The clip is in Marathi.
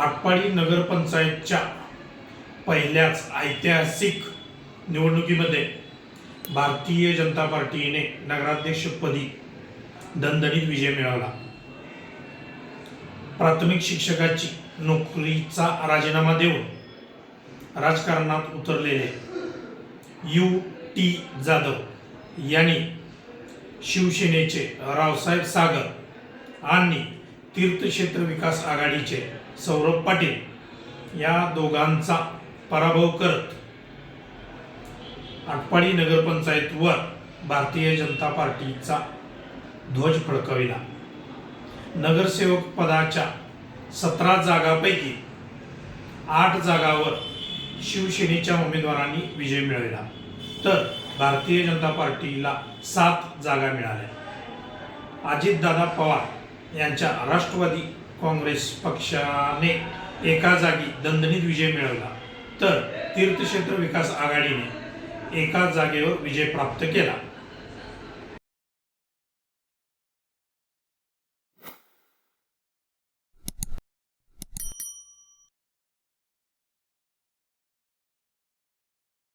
आटपाडी नगरपंचायतच्या पहिल्याच ऐतिहासिक निवडणुकीमध्ये भारतीय जनता पार्टीने नगराध्यक्षपदी दणदणीत विजय मिळवला. प्राथमिक शिक्षकाची नोकरीचा राजीनामा देऊन राजकारणात उतरलेले यू टी जाधव यांनी शिवसेनेचे रावसाहेब सागर आणि तीर्थक्षेत्र विकास आघाडीचे सौरभ पाटील या दोघांचा पराभव करत आटपाडी नगरपंचायतवर भारतीय जनता पार्टीचा ध्वज फडकविला. नगरसेवक पदाच्या सतरा जागापैकी आठ जागावर शिवसेनेच्या उमेदवारांनी विजय मिळविला. तर भारतीय जनता पार्टीला सात जागा मिळाल्या. अजितदादा पवार यांच्या राष्ट्रवादी काँग्रेस पक्षाने एका जागी दणदणीत विजय मिळवला. तर तीर्थक्षेत्र विकास आघाडीने एका जागेवर विजय प्राप्त केला.